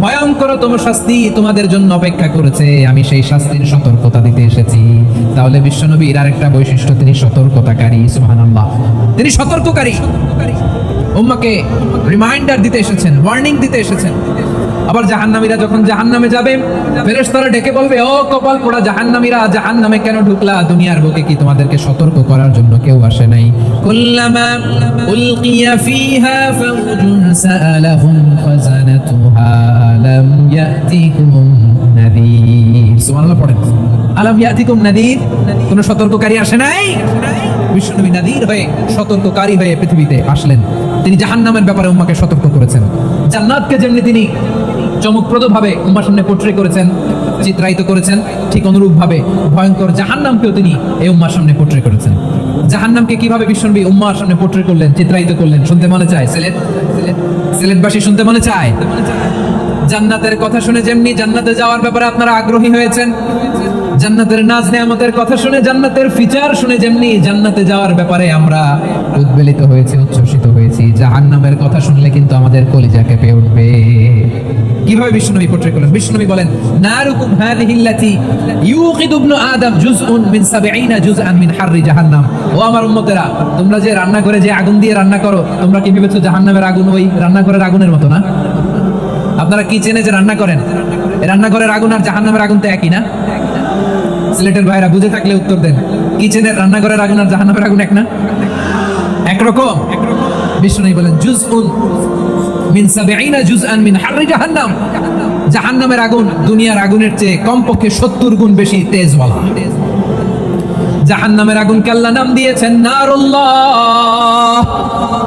ভয়ঙ্কর তোমার শাস্তি তোমাদের জন্য অপেক্ষা করেছে। আমি সেই শাস্তির সতর্কতা দিতে এসেছি। তাহলে বিশ্বনবীর আরেকটা বৈশিষ্ট্য, তিনি সতর্কতাকারী, সুবহানাল্লাহ। তিনি সতর্ককারী। উম্মাকে রিমাইন্ডার দিতে এসেছেন ওয়ার্নিং দিতে এসেছেন। আবার জাহান্নামীরা যখন জাহান্নামে যাবে, ফেরেশতারা ডেকে বলবে, ও কপাল পোড়া জাহান্নামীরা, জাহান্নামে কেন ঢুকলা? দুনিয়ার বুকে কি তোমাদেরকে সতর্ক করার জন্য কেউ আসে নাই? কুল্লামা উলকিয়া ফিহা ফাউজুন সাআলাহুম খাজানাতুহা ইয়াতিকুম নাযীর সুবহানাল্লাহ, পড়েন। আলাম ইয়াতিকুম নাযীর কোন সতর্ককারী আসে নাই? বিশ্বনবী নাযীর হয়ে সতর্ককারী হয়ে পৃথিবীতে আসলেন। তিনি জাহান্নামের ব্যাপারে উম্মাকে সতর্ক করেছেন। জান্নাতকে যেমনি তিনি চমকপ্রদভাবে উম্মার সামনে পোট্রে করেছেন, চিত্রায়িত করেছেন, ঠিক অনুরূপ ভাবে ভয়ঙ্কর জাহান্নামকেও তিনি এই উম্মার সামনে পোট্রে করেছেন। জাহান্নামকে কীভাবে বিশ্বনবী উম্মার সামনে পোট্রে করলেন, চিত্রায়িত করলেন, শুনতে মনে চায়? সিলেট সিলেট, সিলেটবাসী শুনতে মনে চায়? জান্নাতের কথা শুনে যেমনি জান্নাতে যাওয়ার ব্যাপারে আপনারা আগ্রহী হয়েছেন, জান্নাতের নাজ নেয়ামতের কথা শুনে, জান্নাতের ফিচার শুনে যেমনি জান্নাতে যাওয়ার ব্যাপারে আমরা উদ্বেলিত হয়েছি, উচ্ছ্বসিত জাহান্নামের কথা শুনলে কিন্তু আমাদের কলিজা কেঁপে উঠবে। কীভাবে বিষ্ণুনবী পোট্রে করলেন? বিষ্ণুনবী বলেন, নারুকুম হাযিহি আল্লাতী ইউকিদু ইবনু আদম জুজউন মিন 70 জুজআন মিন হাররি জাহান্নাম। ও আমার উম্মতেরা, তোমরা যে রান্না করে যে আগুন দিয়ে রান্না করো, তোমরা কি ভেবেছো জাহান্নামের আগুন ওই রান্নাঘরের আগুনের মতো না? আপনারা কি চেনে যে রান্না করেন? রান্নাঘরের আগুন আর জাহান্নামের আগুন তো একই না? সিলেটের ভাইরা বুঝে থাকলে উত্তর দেন। কিচেনের রান্নাঘরের আগুন আর জাহান্নামের আগুন এক না? একরকম একরকম বিষ্ণু বলেন জুজ উন মিন সাবিঈনা জুজআন মিন হাররি জাহান্নাম। জাহান্নামের আগুন দুনিয়ার আগুনের চেয়ে কমপক্ষে সত্তর গুণ বেশি তেজওয়ালা। জাহান্নামের আগুন আল্লাহ নাম দিয়েছেন, নারুল্লাহ।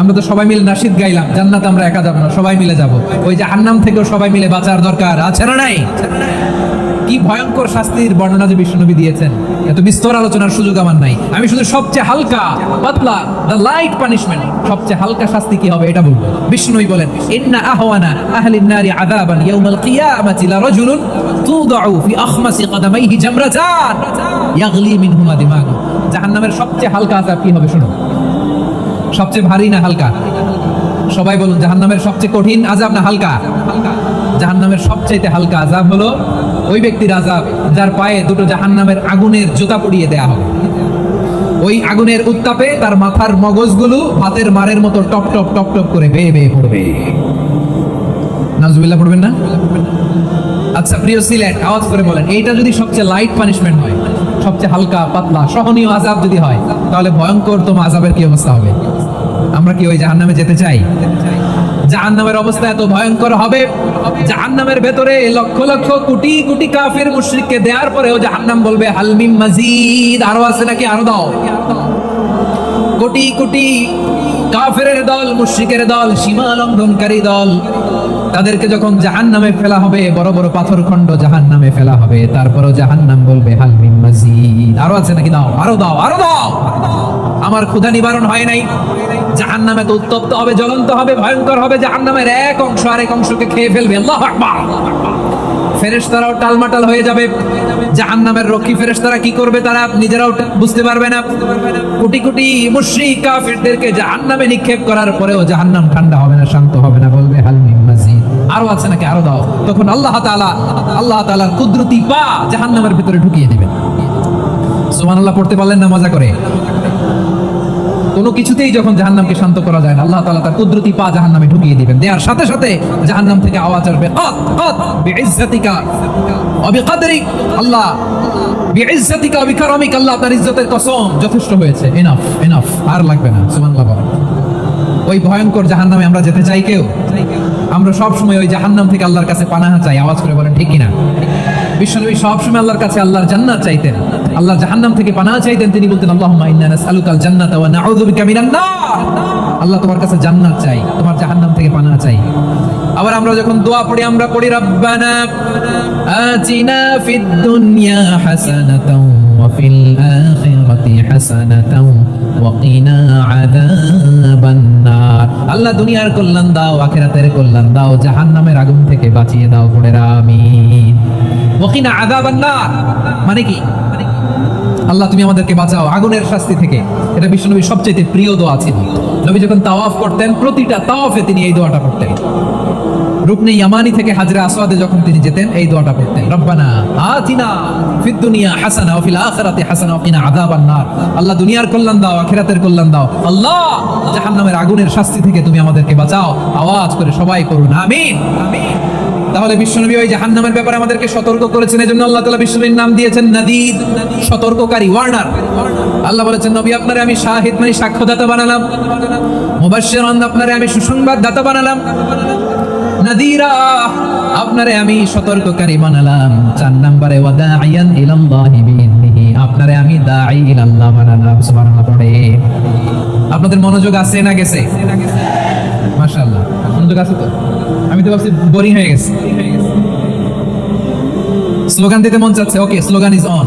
আমরা তো সবাই মিলে নাসিদ গাইলাম, জান্নাত আমরা একা যাব না, সবাই মিলে যাব। ওই যে হান্নাম থেকেও সবাই মিলে বাঁচার দরকার, আছে না নাই? কি ভয়ঙ্কর শাস্তির বর্ণনা যে বিষ্ণুনবী দিয়েছেন। এত বিস্তর আলোচনার সুযোগ আমার নাই। আমি শুধু সবচেয়ে হালকা, পাতলা দ্য লাইট পানিশমেন্ট সবচেয়ে হালকা শাস্তি কি হবে এটা বলব। বিষ্ণুই বলেন, ইন্না আহওয়ানা আহলিন নারি আযাবান ইয়াউমাল কিয়ামাতি লা রাজুলুন তুদাউ ফি আখমাসি কদামাইহি জামরাতান ইয়াগলি মিনহুমা দিমাগু। জাহান্নামের সবচেয়ে হালকা আযাব কি হবে শুনুন। সবচেয়ে ভারী না হালকা? সবাই বলুন, জাহান্নামের সবচেয়ে কঠিন আজাব না হালকা? জাহান্নামের সবচাইতে হালকা আজাব হলো ওই ব্যক্তির আজাব যার পায়ে দুটো জাহান্নামের আগুনের জুতা পরিয়ে দেয়া হবে। ওই আগুনের উত্তাপে তার মাথার মগজগুলো ভাতের মারের মতো টপ টপ টপ টপ করে বেয়ে বেয়ে পড়বে। নাজুবিল্লাহ পড়বেন না? আচ্ছা প্রিয় সিলেট, আওয়াজ করে বলেন, এইটা যদি সবচেয়ে লাইট পানিশমেন্ট হয়, সবচেয়ে হালকা, পাতলা, সহনীয় আজাব যদি হয়, তাহলে ভয়ঙ্কর তোমার আজাবের কি অবস্থা হবে? আমরা কি ওই জাহান্নামে যেতে চাই? জাহান্নামের অবস্থা এত ভয়ঙ্কর হবে। জাহান্নামের ভেতরে লক্ষ লক্ষ কোটি কোটি কাফের মুশরিককে দেওয়ার পরেও জাহান্নাম বলবে হালমিম মাজিদ। আরও আছে নাকি? আরও দাও। কোটি কোটি কাফের দল, মুশরিকের দল, সীমা লঙ্ঘনকারী দল তাদেরকে যখন জাহান নামে ফেলা হবে, বড় বড় পাথর খণ্ড জাহান নামে ফেলা হবে, তারপরও জাহান নাম বলবে হালমিম মাজিদ। আরও আছে নাকি? দাও, আরও দাও আরও দাও। আমার ক্ষুধা নিবারণ হয় নাই। জাহান নামে তো উত্তপ্ত হবে, জ্বলন্ত হবে, ভয়ঙ্কর হবে। জাহান নামের এক অংশ আরেক অংশকে খেয়ে ফেলবে। আল্লাহ আকবার। ফেরেশতারাও টালমাটাল হয়ে যাবে। জাহান্নামের রক্ষী ফেরেশতারা কি করবে তারা নিজেরাও বুঝতে পারবে না। কোটি কোটি মুশরিক কাফেরদেরকে জাহান্নামে নিক্ষেপ করার পরেও জাহান্নাম ঠান্ডা হবে না, শান্ত হবে না, বলবে আরও আছে নাকি? আরও দাও। তখন আল্লাহ তাআলা, আল্লাহ তাআলার কুদরতি পা জাহান্নামের ভিতরে ঢুকিয়ে দিবেন। সুবহানাল্লাহ, পড়তে পারলেন না? মজা করে। কোনো কিছুতেই যখন জাহান্নামকে শান্ত করা যায় না, আল্লাহ তাআলা তার কুদরতি পা জাহান্নামে ঢুকিয়ে দিবেন। দেওয়ার সাথে সাথে জাহান্নাম থেকে আওয়াজ আসবে কত কত বিইজ্জতিকা ওয়া বিকদরিক আল্লাহ, বিইজ্জতিকা ওয়া বিকারামিক আল্লাহ আপনার ইজ্জতের কসম, যথেষ্ট হয়েছে এনাফ এনাফ আর লাগবে না, সুবহানাল্লাহ ওই ভয়ঙ্কর জাহান্নামে আমরা যেতে চাই কেউ? আমরা সব সময় ওই জাহান্নাম থেকে আল্লাহর কাছে পানাহা চাই, আওয়াজ করে বলেন, ঠিক কিনা? বিশ্বনবী সব সময় আল্লাহর কাছে আল্লাহর জান্নাত চাইতেন। আল্লাহ জাহান্নাম থেকে পানাহা চাইতেন, তিনি বলতেন, আল্লাহুম্মা ইন্না নাসআলুকাল জান্নাতা ওয়া নাউযু বিকা মিনান নার। আল্লাহ তোমার কাছে জান্নাত চাই, তোমার জাহান্নাম থেকে পানাহা চাই। আবার আমরা যখন দোয়া পড়ি, আমরা পড়ি, রাব্বানা আতিনা ফিদ দুনিয়া হাসানাতাও ওয়া ফিল আখিরাতি হাসানাতাও ওয়া কিনা আযাবান নার আল্লাহ দুনিয়ার কল্যাণ দাও, আখেরাতের কল্যাণ দাও, জাহান্নামের আগুন থেকে বাঁচিয়ে দাও পড়ে আমিন। ওকিনা কিনা আযাবান মানে কি? আল্লাহ, তুমি আমাদেরকে বাঁচাও। আগুনের শাস্তি থেকে। এটা বিশ্বনবীর সবচেয়ে প্রিয় দোয়া ছিল। নবী যখন তাওয়াফ করতেন, প্রতিটা তাওয়াফে তিনি এই দোয়াটা পড়তেন। রুকনে ইয়ামানি থেকে হাজরা আসওয়াদে যখন তিনি যেতেন, এই দোয়াটা পড়তেন, রব্বানা আতিনা ফিদ দুনিয়া হাসানা ওয়া ফিল আখিরাতি হাসানা ওয়া কিনা আযাবান নার। আল্লাহ দুনিয়ার কল্যাণ দাও, আখিরাতের কল্যাণ দাও। আল্লাহ, জাহান্নামের আগুনের শাস্তি থেকে তুমি আমাদেরকে বাঁচাও। আওয়াজ করে সবাই করুন আমিন। আমিন তাহলে বিশ্বনবী ওই জাহান্নামের ব্যাপারে আমাদেরকে সতর্ক করেছেন, এজন্য আল্লাহ তাআলা বিশ্বনবীর নাম দিয়েছেন নাদিদ, সতর্ককারী, ওয়ার্নার। আল্লাহ বলেছেন, নবী, আপনারে আমি শাহিদ মানে সাক্ষ্যদাতা বানালাম। মুবাশশিরান, আপনারে আমি সুসংবাদ দাতা বানালাম। নাদিরা, আপনারে আমি সতর্ককারী বানালাম। চার নম্বরে ওয়াদাইয়ান ইলাল্লাহি বিইذনিহি আপনারে আমি দাঈ ইলাল্লাহ বানালাম, সুবহানাল্লাহ পড়ে। আপনাদের মনোযোগ আছে না গেছে? মাশাআল্লাহ। মনোযোগ আছে তো? আমি তো ভাবছি বোরিং হয়ে গেছে। স্লোগান দিতে মন চাচ্ছে। ওকে স্লোগান ইজ অন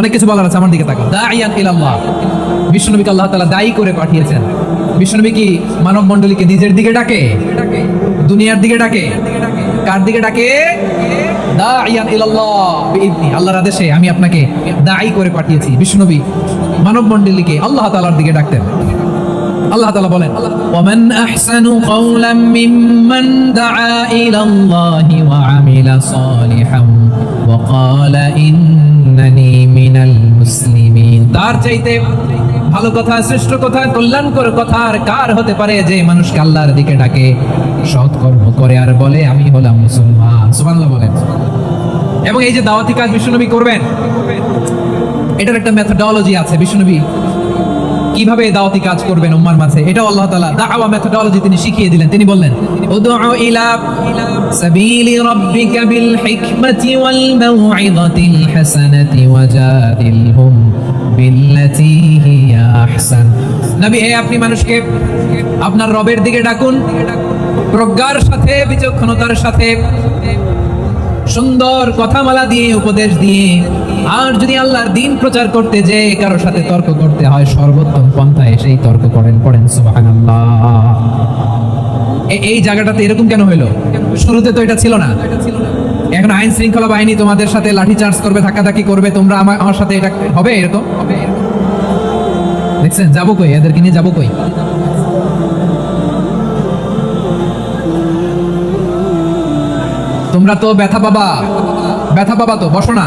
অনেক কিছু বলার আছে, আমার দিকে তাকাও। দাইয়ান ইলাল্লাহ। বিশ্বনবীকে আল্লাহ তাআলা দায়ী করে পাঠিয়েছেন। বিশ্বনবী কি মানব মণ্ডলীকে নিজের দিকে ডাকে? দুনিয়ার দিকে ডাকে? কার দিকে ডাকে? দাইয়ান ইলাল্লাহ বিইذনি আল্লাহর আদেশে আমি আপনাকে দায়ী করে পাঠিয়েছি। বিশ্বনবী মানব মণ্ডলীকে আল্লাহ তাআলার দিকে ডাকতেন। আল্লাহ তাআলা বলেন ওয়ামান আহসানু কাওলাম মিম্মান দাআ ইলা আল্লাহি ওয়া আমিলা সালিহান ওয়া ক্বালা মুসলিমিন তার চাইতে ভালো কথা, শ্রেষ্ঠ কথা, কল্যাণকর কথা আর কার হতে পারে যে মানুষকে আল্লাহর দিকে ডাকে? সৎকর্ম করে আর বলে, আমি হলাম মুসলমান। সুবহানাল্লাহ বলেন। এবং এই যে দাওয়াতি কাজ বিশ্বনবী করবেন, এটার একটা মেথডোলজি আছে বিশ্বনবী। কীভাবে দাওয়াতি কাজ করবেন উম্মার মাঝে? এটাও আল্লাহ তাআলা দাওয়া মেথডোলজি তিনি শিখিয়ে দিলেন। তিনি বললেন, উদউ ইলা সাবিলি রাব্বিকা বিল ওয়াল মাউইযাতিল হাসানাতি বিল্লাতি হিয়া আহসান। নবী, হে আপনি মানুষকে, আপনার রবের দিকে ডাকুন। প্রজ্ঞার সাথে, বিচক্ষণতার সাথে, সুন্দর কথামালা দিয়ে, উপদেশ দিয়ে আর যদি আল্লাহর দিন প্রচার করতে যে কারও সাথে তর্ক করতে হয়, সর্বোত্তম পন্থায় সেই তর্ক করেন, পড়েন, সুবহানাল্লাহ। এই জায়গাটাতে এরকম কেন হইল? শুরুতে তো এটা ছিল না। এখন আইন শৃঙ্খলা বাহিনী তোমাদের সাথে লাঠি চার্জ করবে, ধাক্কাধাক্কি করবে, তোমরা আমার আমার সাথে এটা হবে এরকম? দেখছেন, যাব কই? এদেরকে নিয়ে যাব কই? তোমরা তো ব্যথা পাবা। ব্যথা পাবা তো, বসো না।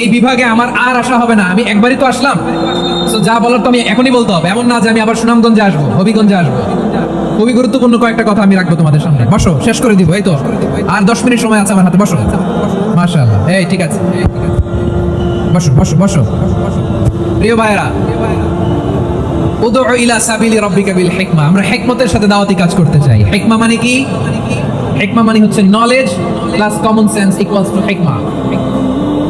এই বিভাগে আমার আর আশা হবে না। আমি একবারই তো আসলাম। তো যা বলার তো আমি এখনই বলতে হবে। এমন না যে আমি আবার সুনামগঞ্জে আসব, হবিগঞ্জে আসব। খুবই গুরুত্বপূর্ণ কয়েকটা কথা আমি রাখব তোমাদের সামনে। বসো, শেষ করে দিব, এই তো। আর দশ মিনিট সময় আছে আমার হাতে, বসো। মাশাআল্লাহ, এই ঠিক আছে। বসো বসো বসো। প্রিয় ভাইরা বিল আমরা সাথে কাজ করতে চাই। মানে কি? মানে হচ্ছে knowledge common sense equals to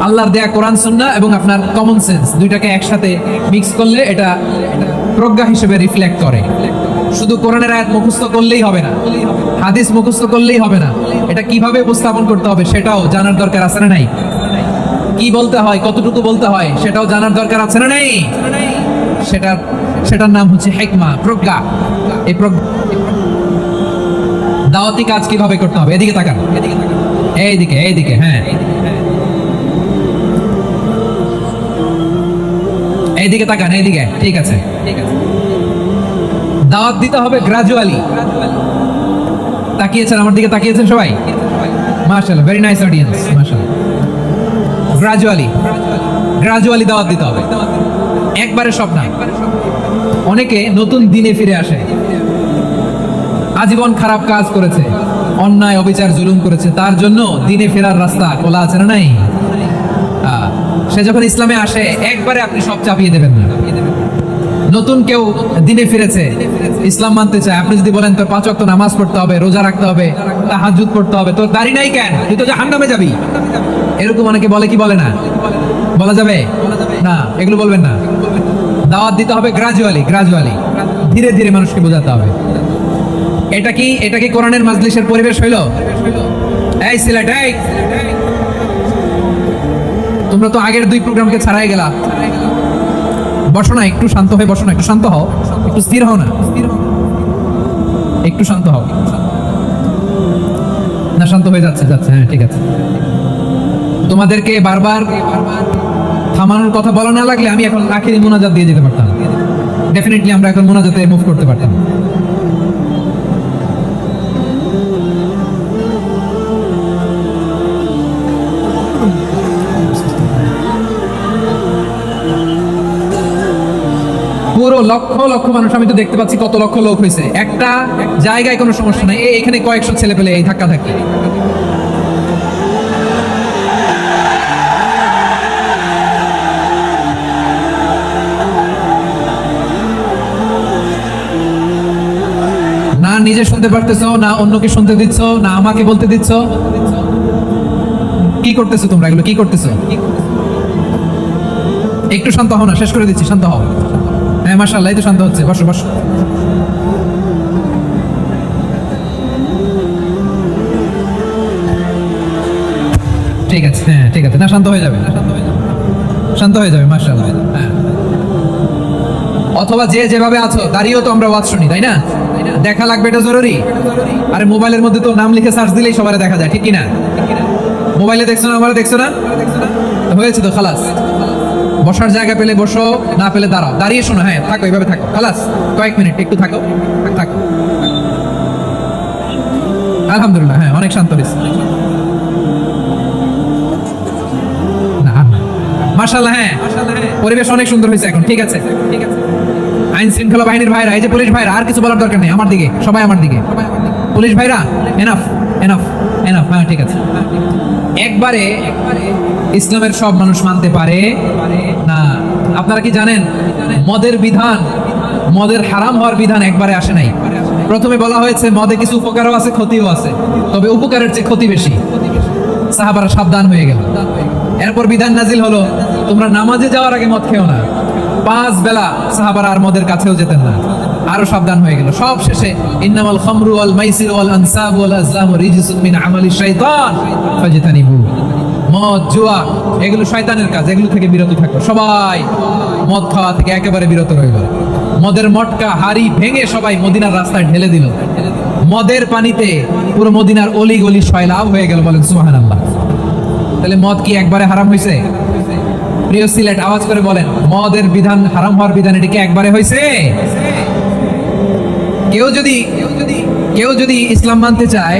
আল্লাহর দেয়া কোরআন, সুন্নাহ এবং আপনার কমন সেন্স দুইটাকে একসাথে মিক্স করলে এটা প্রজ্ঞা হিসেবে রিফ্লেক্ট করে। শুধু কোরআনের আয়াত মুখস্থ করলেই হবে না, হাদিস মুখস্থ করলেই হবে না। এটা কীভাবে উপস্থাপন করতে হবে সেটাও জানার দরকার আছে না নাই? কি বলতে হয়, কতটুকু বলতে হয় সেটাও জানার দরকার আছে না নাই? সেটার সেটার নাম হচ্ছে হেকমা প্রজ্ঞা। এই প্রজ্ঞা, দাওয়াতি কাজ কীভাবে করতে হবে? এদিকে তাকান। এইদিকে এইদিকে হ্যাঁ। এইদিকে তাকান এইদিকে। ঠিক আছে। দাওয়াত দিতে হবে গ্রাজুয়ালি তাকিয়েছেন? আমার দিকে তাকিয়েছেন সবাই? মাশাআল্লাহ ভেরি নাইস অডিয়েন্স মাশাআল্লাহ। গ্রাজুয়ালি গ্রাজুয়ালি দাওয়াত দিতে হবে। একবারে সব না। অনেকে নতুন দিনে ফিরে আসে। আজীবন খারাপ কাজ করেছে। অন্যায় অবিচার জুলুম করেছে। তার জন্য দিনে ফেরার রাস্তা খোলা আছে না নাই? সে যখন ইসলামে আসে, একবারে আপনি সব চাপিয়ে দেবেন না। নতুন কেউ দিনে ফিরেছে, ইসলাম মানতে চায়। আপনি যদি বলেন, তোর পাঁচ ওয়াক্ত নামাজ পড়তে হবে, রোজা রাখতে হবে, তাহাজ্জুদ পড়তে হবে, তোর দাড়ি নাই কেন? তুই তো জাহান্নামে যাবি। এরকম অনেকে বলে কি বলে না? বলা যাবে? না, এগুলো বলবেন না। দাওয়াত দিতে হবে গ্রাজুয়ালি গ্রাজুয়ালি ধীরে ধীরে মানুষকে বোঝাতে হবে। এটা কি এটা কি কোরআনের মাজলিসের পরিবেশ হইল? এই সিলেট, এই। তোমরা তো আগের দুই প্রোগ্রামকে ছাড়াই গেলা। বসো না, একটু শান্ত হয়ে বসো না, একটু শান্ত হও। একটু স্থির হও না। একটু শান্ত হও। না, শান্ত হয়ে যাচ্ছে যাচ্ছে হ্যাঁ ঠিক আছে। তোমাদেরকে বারবার থামানোর কথা বলা না লাগলে আমি এখন আখিরি মোনাজাত দিয়ে যেতে পারতাম। ডেফিনেটলি আমরা এখন মোনাজাতে মুভ করতে পারতাম। পুরো লক্ষ লক্ষ মানুষ, আমি তো দেখতে পাচ্ছি কত লক্ষ লোক হয়েছে। একটা জায়গায় কোনো সমস্যা নাই। এখানে কয়েকশো ছেলে পেলে এই ধাক্কা ধাক্কি। না নিজে শুনতে পারতেছো, না অন্যকে শুনতে দিচ্ছ, না আমাকে বলতে দিচ্ছ। কি করতেছো তোমরা এগুলো? কি করতেছো? একটু শান্ত হও না, শেষ করে দিচ্ছি, শান্ত হও। হ্যাঁ মাশাআল্লাহ, এই তো শান্ত হচ্ছে। বসো বসো। ঠিক আছে হ্যাঁ ঠিক আছে। না, শান্ত হয়ে যাবে শান্ত হয়ে যাবে। শান্ত মাশাআল্লাহ হ্যাঁ। অথবা যে যেভাবে আছো দাঁড়িয়েও তো আমরা ওয়াজ শুনি, তাই না? দেখা লাগবে, এটা জরুরি। আরে, মোবাইলের মধ্যে তো নাম লিখে সার্চ দিলেই সবার দেখা যায়, ঠিক কি না মোবাইলে দেখছ না, আমার দেখছ না? হয়েছে তো, খালাস। বসার জায়গা পেলে বসো, না পেলে দাঁড়াও। দাঁড়িয়ে শোনো হ্যাঁ থাকো, এইভাবে থাকো। খালাস, কয়েক মিনিট, একটু থাকো। থাকো আলহামদুলিল্লাহ হ্যাঁ অনেক শান্ত হয়েছে। হ্যাঁ। পরিবেশ অনেক সুন্দর হয়েছে এখন, ঠিক আছে। আইন বাহিনীর যে পুলিশ আর কিছু বলার দরকার নেই, আমার দিকে, সবাই আমার দিকে। পুলিশ হ্যাঁ ঠিক আছে। একবারে ইসলামের সব মানুষ মানতে পারে। আপনারা কি জানেন, মদের বিধান, মদের হারাম হওয়ার বিধান একবারে আসে নাই। প্রথমে বলা হয়েছে, মদে কিছু উপকারও আছে, ক্ষতিও আছে। তবে উপকারের চেয়ে ক্ষতি বেশি। সাহাবারা সাবধান হয়ে গেল। এরপর বিধান নাজিল হলো, তোমরা নামাজে যাওয়ার আগে মদ খেও না। পাঁচ বেলা সাহাবারা আর মদের কাছেও যেতেন না। আরও সাবধান হয়ে গেল। সব শেষে, ইন্নামাল খামরু ওয়াল মাইসির ওয়াল আনসাব ওয়াল আজলাম রিজসুম মিন আমালি শাইতান, ফাজতানিবু। মদ, জুয়া, এগুলো শয়তানের কাজ, এগুলো থেকে বিরত থাকো। সবাই মদ খাওয়া থেকে একেবারে বিরত রইল মদের মটকা, হাড়ি ভেঙে সবাই মদিনার রাস্তায় ঢেলে দিল। মদের পানিতে পুরো মদিনার অলি গলি সয়লাভ হয়ে গেল বলেন, সুবহানাল্লাহ। তাহলে মদ কি একবারে হারাম হয়েছে প্রিয় সিলেট, আওয়াজ করে বলেন, মদের বিধান হারাম হওয়ার বিধান এটি কি একবারে হয়েছে কেউ যদি কেউ যদি ইসলাম মানতে চায়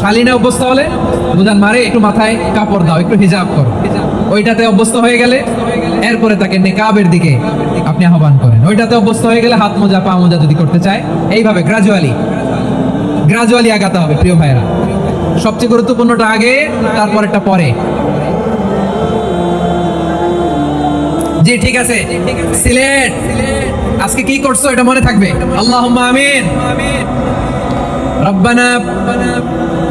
শালীনে অভ্যস্ত হলে বুঝান মারে, একটু মাথায় কাপড় দাও, একটু হিজাব করো। ওইটাতে অভ্যস্ত হয়ে গেলে এরপরে তাকে নেকাবের দিকে আপনি আহ্বান করেন। ওইটাতে অভ্যস্ত হয়ে গেলে হাত মোজা, পা মোজা যদি করতে চায়, এইভাবে গ্রাজুয়ালি গ্রাজুয়ালি আগাতে হবে প্রিয় ভাইয়েরা। সবচেয়ে গুরুত্বপূর্ণটা আগে, তারপরেরটা পরে। জি, ঠিক আছে। সিলেট, আজকে কি করছ এটা মনে থাকবে? আল্লাহ আমিন। রব্বানা